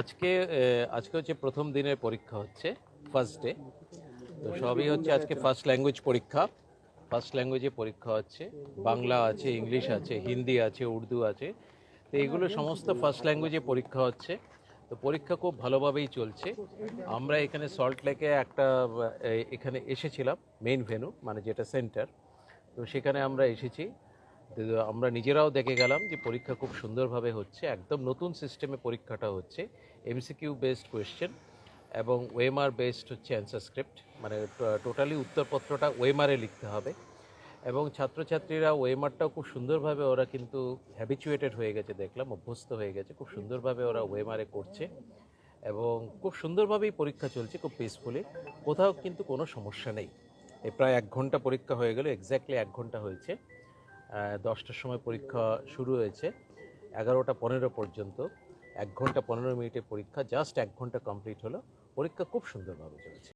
আজকে আজকে হচ্ছে প্রথম দিনের পরীক্ষা হচ্ছে ফার্স্ট ডে তো সবই হচ্ছে আজকে ফার্স্ট ল্যাঙ্গুয়েজ পরীক্ষা। ফার্স্ট ল্যাঙ্গুয়েজে পরীক্ষা হচ্ছে। বাংলা আছে, ইংলিশ আছে, হিন্দি আছে, উর্দু আছে। তো এগুলো সমস্ত ফার্স্ট ল্যাঙ্গুয়েজে পরীক্ষা হচ্ছে। তো পরীক্ষা খুব ভালোভাবেই চলছে। আমরা এখানে সল্ট লেকে একটা এখানে এসেছিলাম মেইন ভেনু মানে যেটা সেন্টার তো সেখানে আমরা এসেছি। আমরা নিজেরাও দেখে গেলাম যে পরীক্ষা খুব সুন্দরভাবে হচ্ছে। একদম নতুন সিস্টেমে পরীক্ষাটা হচ্ছে। এমসিকিউ বেসড কোয়েশ্চেন এবং ওয়েমার বেসড হচ্ছে অ্যান্সার স্ক্রিপ্ট মানে টোটালি উত্তরপত্রটা ওয়েমারে লিখতে হবে। এবং ছাত্রছাত্রীরা ওয়েমারটাও খুব সুন্দরভাবে ওরা কিন্তু হ্যাবিচুয়েটেড হয়ে গেছে, দেখলাম, অভ্যস্ত হয়ে গেছে। খুব সুন্দরভাবে ওরা ওয়েমারে করছে এবং খুব সুন্দরভাবেই পরীক্ষা চলছে, খুব পিসফুলি কোথাও কিন্তু কোনো সমস্যা নেই। প্রায় এক ঘণ্টা পরীক্ষা হয়ে গেল এক্স্যাক্টলি এক ঘণ্টা হয়েছে। দশটার সময় পরীক্ষা শুরু হয়েছে। এগারোটা পনেরো পর্যন্ত। এক ঘণ্টা পনেরো মিনিটের পরীক্ষা জাস্ট এক ঘণ্টা কমপ্লিট হলো। পরীক্ষা খুব সুন্দরভাবে চলেছে।